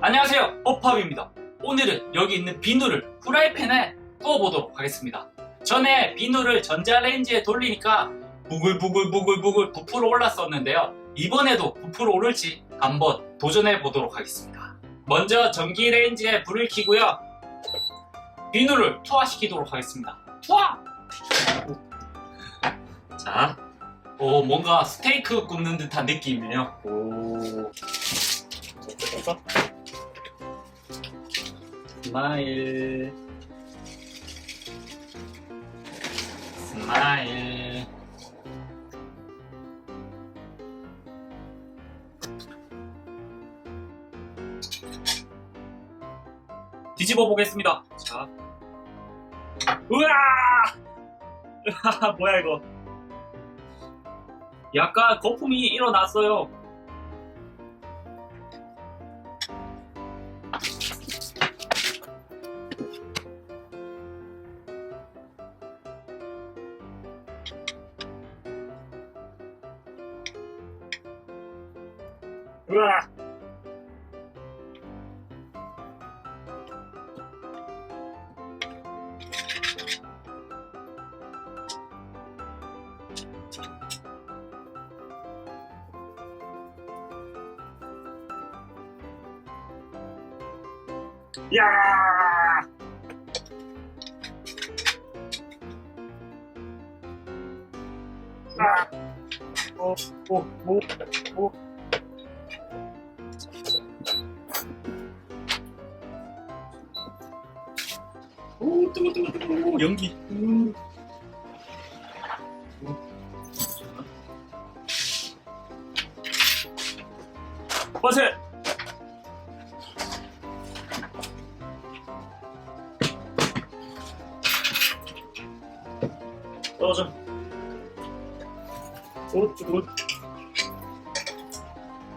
안녕하세요. 호팝입니다. 오늘은 여기 있는 비누를 후라이팬에 구워보도록 하겠습니다. 전에 비누를 전자레인지에 돌리니까 부글부글부글부글 부풀어 올랐었는데요. 이번에도 부풀어 오를지 한번 도전해 보도록 하겠습니다. 먼저 전기레인지에 불을 켜고요. 비누를 투하시키도록 하겠습니다. 투하! 자, 오, 뭔가 스테이크 굽는 듯한 느낌이에요. 오. 스마일. 스마일. 뒤집어 보겠습니다. 자. 우와 뭐야 이거? 약간 거품이 일어났어요 우와 야! 아! 오, 오, 오, 오. 오, 뜨거, 뜨거, 뜨거, 오, 연기. 음. 버스! 떨어져. 오, 뜨거.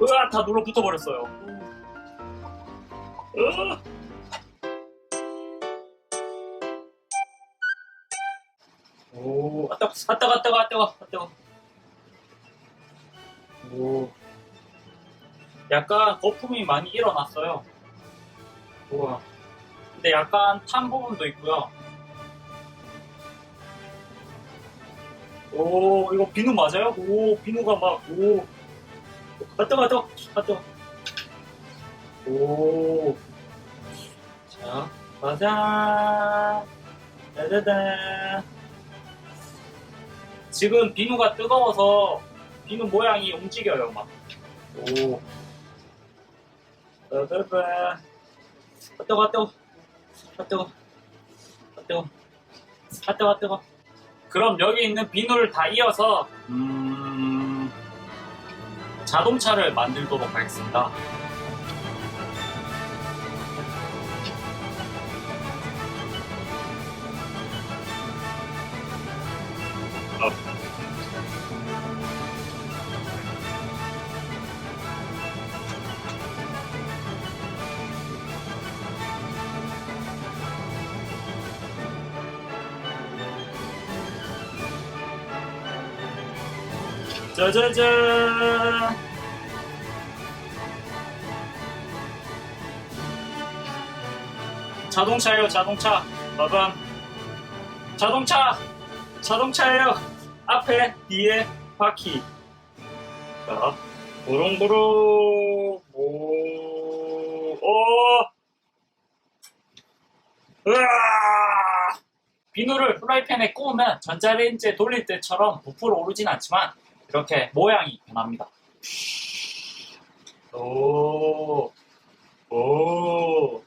으아, 다 눌러 붙어버렸어요. 으아. 오, 아, 뜨거, 아, 뜨거, 아, 뜨거, 아, 뜨거, 아, 뜨거. 오. 약간 거품이 많이 일어났어요. 우와. 근데 약간 탄 부분도 있고요. 오, 이거 비누 맞아요? 오, 비누가 막, 오. 아, 뜨거, 아, 뜨거, 아, 뜨거. 오. 자, 짜잔. 짜자잔. 지금 비누가 뜨거워서 비누 모양이 움직여요, 막. 오. 짜자잔. 아, 뜨거, 아, 뜨거. 아, 뜨거. 아, 뜨거. 아, 뜨거, 아, 뜨거. 그럼 여기 있는 비누를 다 이어서 음, 자동차를 만들도록 하겠습니다. 짜자잔. 자동차예요, 자동차. 봐봐. 자동차. 자동차예요. 앞에, 뒤에, 바퀴. 자, 보롱보롱. 오, 오. 으아! 비누를 프라이팬에 구우면 전자레인지에 돌릴 때처럼 부풀어 오르진 않지만 이렇게 모양이 변합니다. 오, 오.